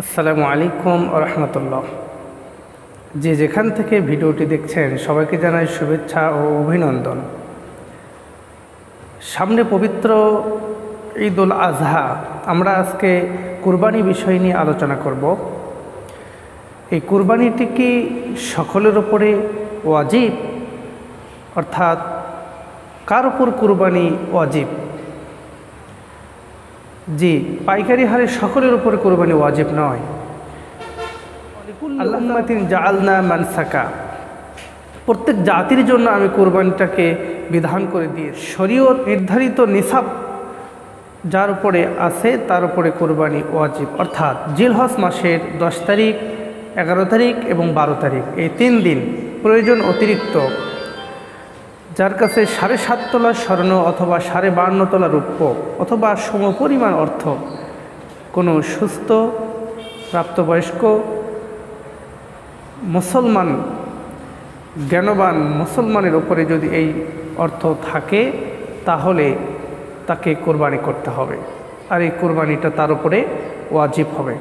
আসসালামু আলাইকুম রহমতুল্লাহ। যে যেখান থেকে ভিডিওটি দেখছেন, সবাইকে জানাই শুভেচ্ছা ও অভিনন্দন। সামনে পবিত্র ঈদ উল আজহা, আমরা আজকে কুরবানি বিষয় নিয়ে আলোচনা করব। এই কুরবানিটি কি সকলের ওপরে ওয়াজিব? অর্থাৎ কার উপর কুরবানি ওয়াজিব? জি পাইকারি হারে সকলের উপরে কোরবানি ওয়াজিব নয়। আল্লাহমাতিন জালনা মানসাকা। প্রত্যেক জাতির জন্য আমি কোরবানিটাকে বিধান করে দিয়ে শরীয়ত নির্ধারিত নিসাব যার উপরে আছে তার উপরে কোরবানি ওয়াজিব। অর্থাৎ জিলহজ মাসের দশ তারিখ এগারো তারিখ এবং বারো তারিখ। এই তিন দিন প্রয়োজন অতিরিক্ত যার কাছে সাড়ে সাত তোলা স্বর্ণ অথবা সাড়ে বান্ন তোলা রূপ্য অথবা সমপরিমাণ অর্থ, কোনো সুস্থ, প্রাপ্তবয়স্ক, মুসলমান, জ্ঞানবান মুসলমানের ওপরে যদি এই অর্থ থাকে, তাহলে তাকে কোরবানি করতে হবে। আর এই কোরবানিটা তার উপরে ওয়াজিব হবে।